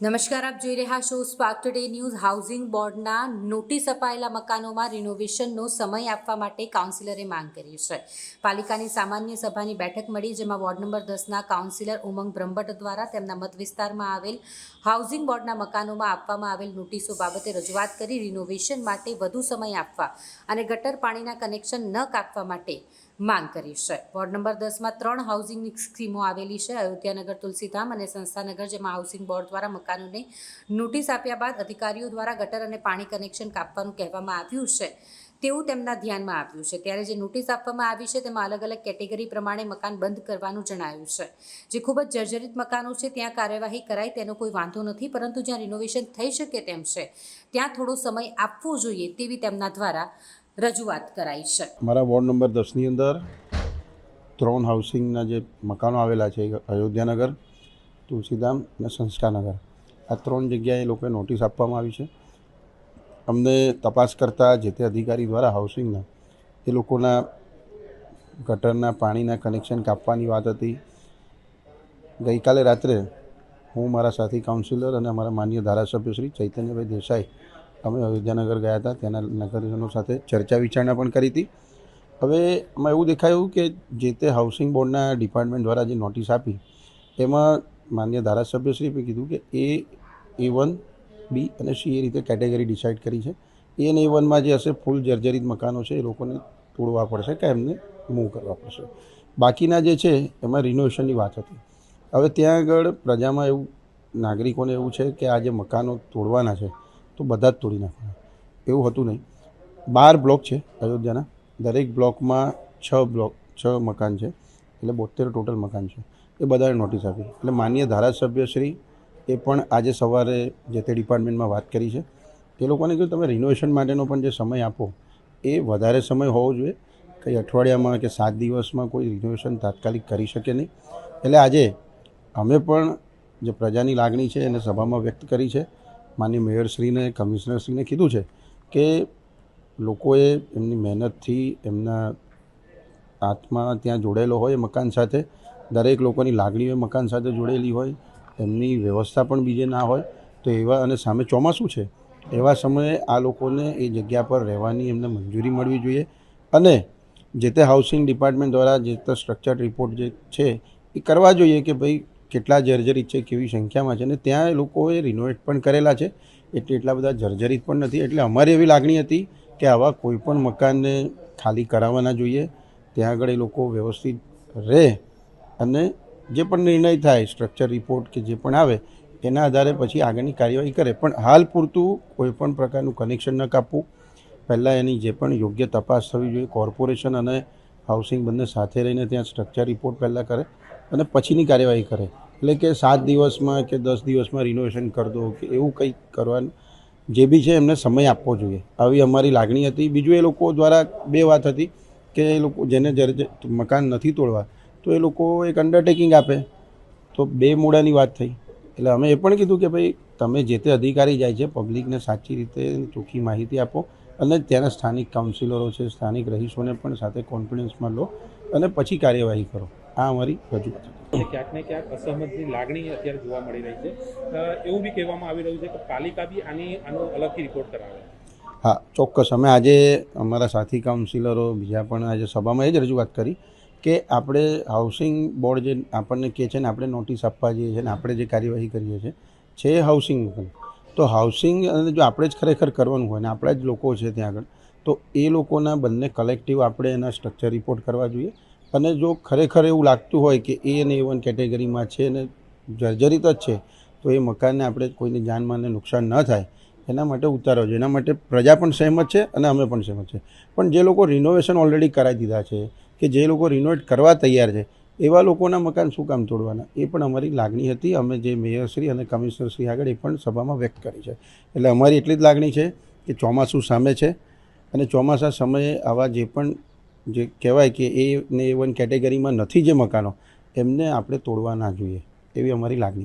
નમસ્કાર, આપ જોઈ રહ્યા છો સ્પાર્ક ટુડે ન્યૂઝ હાઉસિંગ બોર્ડના નોટિસ અપાયેલા મકાનોમાં રિનોવેશનનો સમય આપવા માટે કાઉન્સિલરે માંગ કરી છે. પાલિકાની સામાન્ય સભાની બેઠક મળી, જેમાં વોર્ડ નંબર દસના કાઉન્સિલર ઉમંગ બ્રહ્મભટ્ટ દ્વારા તેમના મત વિસ્તારમાં આવેલ હાઉસિંગ બોર્ડના મકાનોમાં આપવામાં આવેલ નોટિસો બાબતે રજૂઆત કરી રિનોવેશન માટે વધુ સમય આપવા અને ગટર પાણીના કનેક્શન ન કાપવા માટે માંગ કરી છે. વોર્ડ નંબર દસમાં ત્રણ હાઉસિંગની સ્કીમો આવેલી છે. અયોધ્યાનગર, તુલસીધામ અને સંસ્થાનગર, જેમાં હાઉસિંગ બોર્ડ દ્વારા મકાનોને નોટિસ આપ્યા બાદ અધિકારીઓ દ્વારા ગટર અને પાણી કનેક્શન કાપવાનું કહેવામાં આવ્યું છે. તેવું તેમના ધ્યાનમાં આવ્યું છે. ત્યારે જે નોટિસ આપવામાં આવી છે, તેમાં અલગ અલગ કેટેગરી પ્રમાણે મકાન બંધ કરવાનું જણાવ્યું છે. જે ખૂબ જ જર્જરિત મકાનો છે, ત્યાં કાર્યવાહી કરાય તેનો કોઈ વાંધો નથી, પરંતુ જ્યાં રિનોવેશન થઈ શકે તેમ છે, ત્યાં થોડો સમય આપવો જોઈએ તેવી તેમના દ્વારા રજૂઆત કરાઈ છે. મારા વોર્ડ નંબર દસની અંદર ત્રણ હાઉસિંગના જે મકાનો આવેલા છે, અયોધ્યાનગર, તુલસીધામ અને સંસ્કારનગર આ ત્રણ જગ્યાએ લોકોએ નોટિસ આપવામાં આવી છે. અમને તપાસ કરતા જે તે અધિકારી દ્વારા હાઉસિંગના એ લોકોના ગટરના પાણીના કનેક્શન કાપવાની વાત હતી. ગઈકાલે રાત્રે હું મારા સાથી કાઉન્સિલર અને અમારા માન્ય ધારાસભ્ય શ્રી ચૈતન્યભાઈ દેસાઈ અમે અયોધ્યાનગર ગયા હતા, ત્યાંના નગરજનો સાથે ચર્ચા વિચારણા પણ કરી હતી. હવે એમાં એવું દેખાયું કે જે તે હાઉસિંગ બોર્ડના ડિપાર્ટમેન્ટ દ્વારા જે નોટિસ આપી, એમાં માન્ય ધારાસભ્યશ્રીએ કીધું કે એ એ વન બી અને સી એ રીતે કેટેગરી ડિસાઇડ કરી છે. એ અને એ વનમાં જે હશે ફૂલ જર્જરિત મકાનો છે, એ લોકોને તોડવા પડશે કે એમને મૂવ કરવા પડશે. બાકીના જે છે, એમાં રિનોવેશનની વાત હતી. હવે ત્યાં આગળ પ્રજામાં એવું, નાગરિકોને એવું છે કે આ જે મકાનો તોડવાના છે તો બધા જ તોડી નાખવાના. એવું હતું નહીં. બાર બ્લોક છે અયોધ્યાના. દરેક બ્લોકમાં છ બ્લોક, છ મકાન છે. એટલે બોતેર ટોટલ મકાન છે. એ બધાએ નોટિસ આપી. એટલે માન્ય ધારાસભ્યશ્રી એ પણ આજે સવારે જે તે ડિપાર્ટમેન્ટમાં વાત કરી છે એ લોકોને કહ્યું તમે રિનોવેશન માટેનો પણ જે સમય આપો, એ વધારે સમય હોવો જોઈએ. કંઈ અઠવાડિયામાં કે સાત દિવસમાં કોઈ રિનોવેશન તાત્કાલિક કરી શકે નહીં. એટલે આજે અમે પણ જે પ્રજાની લાગણી છે એને સભામાં વ્યક્ત કરી છે. માન્ય મેયરશ્રીને, કમિશનરશ્રીને કીધું છે કે લોકોએ એમની મહેનતથી એમના આત્મા ત્યાં જોડેલો હોય મકાન સાથે. દરેક લોકોની લાગણીઓ મકાન સાથે જોડેલી હોય. એમની વ્યવસ્થા પણ બીજે ના હોય. તો એવા અને સામે ચોમાસું છે. એવા સમયે આ લોકોને એ જગ્યા પર રહેવાની એમને મંજૂરી મળવી જોઈએ. અને જે તે હાઉસિંગ ડિપાર્ટમેન્ટ દ્વારા જે તે સ્ટ્રક્ચર રિપોર્ટ જે છે, એ કરવા જોઈએ કે ભાઈ કેટલા જર્જરિત છે, કેવી સંખ્યામાં છે અને ત્યાં એ લોકોએ રિનોવેટ પણ કરેલા છે. એટલે એટલા બધા જર્જરિત પણ નથી. એટલે અમારી એવી લાગણી હતી કે આવા કોઈ પણ મકાનને ખાલી કરાવવાના જોઈએ. ત્યાં આગળ એ લોકો વ્યવસ્થિત રહે અને જે પણ નિર્ણય થાય સ્ટ્રક્ચર રિપોર્ટ કે જે પણ આવે, એના આધારે પછી આગળની કાર્યવાહી કરે. પણ હાલ પૂરતું કોઈ પણ પ્રકારનું કનેક્શન ન કાપવું. પહેલાં એની જે પણ યોગ્ય તપાસ થવી જોઈએ. કોર્પોરેશન અને હાઉસિંગ બંને સાથે રહીને ત્યાં સ્ટ્રક્ચર રિપોર્ટ પહેલાં કરે. અને પછીની કાર્યવાહી કરે. એટલે કે સાત દિવસમાં કે દસ દિવસમાં રિનોવેશન કરી દો કે એવું કંઈક કરવાનું, જે બી છે એમને સમય આપવો જોઈએ. આવી અમારી લાગણી હતી. બીજું એ લોકો દ્વારા બે વાત હતી કે એ લોકો જેને જ્યારે મકાન નથી તોડવા, તો એ લોકો એક અંડરટેકિંગ આપે. તો બે મૂળાની વાત થઈ. એટલે અમે એ પણ કીધું કે ભાઈ, તમે જે તે અધિકારી જાય છે પબ્લિકને સાચી રીતે ચોખ્ખી માહિતી આપો અને ત્યાંના સ્થાનિક કાઉન્સિલરો છે, સ્થાનિક રહીશોને પણ સાથે કોન્ફિડન્સમાં લો અને પછી કાર્યવાહી કરો. આ અમારી રજૂઆત ક્યાંક ને ક્યાંક અસહમતની લાગણી અત્યારે જોવા મળી રહી છે. એવું બી કહેવામાં આવી રહ્યું છે કે પાલિકા બી આની આનો અલગથી રિપોર્ટ કરાવે. હા ચોક્કસ. અમે આજે અમારા સાથી કાઉન્સિલરો બીજા પણ આજે સભામાં એ જ રજૂઆત કરી કે આપણે હાઉસિંગ બોર્ડ જે આપણને કહે છે ને આપણે નોટિસ આપવા જઈએ છીએ ને આપણે જે કાર્યવાહી કરીએ છીએ છે હાઉસિંગ તો હાઉસિંગ અને જો આપણે જ ખરેખર કરવાનું હોય ને આપણા જ લોકો છે ત્યાં આગળ તો એ લોકોના બંને કલેક્ટિવ આપણે એના સ્ટ્રક્ચર રિપોર્ટ કરવા જોઈએ. અને જો ખરેખર એવું લાગતું હોય કે એ અને એ વન કેટેગરીમાં છે અને જર્જરિત જ છે, તો એ મકાનને આપણે કોઈને જાનમાલને નુકસાન ન થાય. એના માટે ઉતારો જોઈએ એના માટે પ્રજા પણ સહેમત છે અને અમે પણ સહેમત છે. પણ જે લોકો રિનોવેશન ઓલરેડી કરાવી દીધા છે કે જે લોકો રિનોવેટ કરવા તૈયાર છે, એવા લોકોના મકાન શું કામ તોડવાના? એ પણ અમારી લાગણી હતી. અમે જે મેયરશ્રી અને કમિશનરશ્રી આગળ એ પણ સભામાં વ્યક્ત કરી છે. એટલે અમારી એટલી જ લાગણી છે કે ચોમાસું સામે છે અને ચોમાસા સમયે આવા જે પણ જે કહેવાય કે એ ને એ વન કેટેગરીમાં નથી જે મકાનો, એમને આપણે તોડવા ના જોઈએ. એવી અમારી લાગણી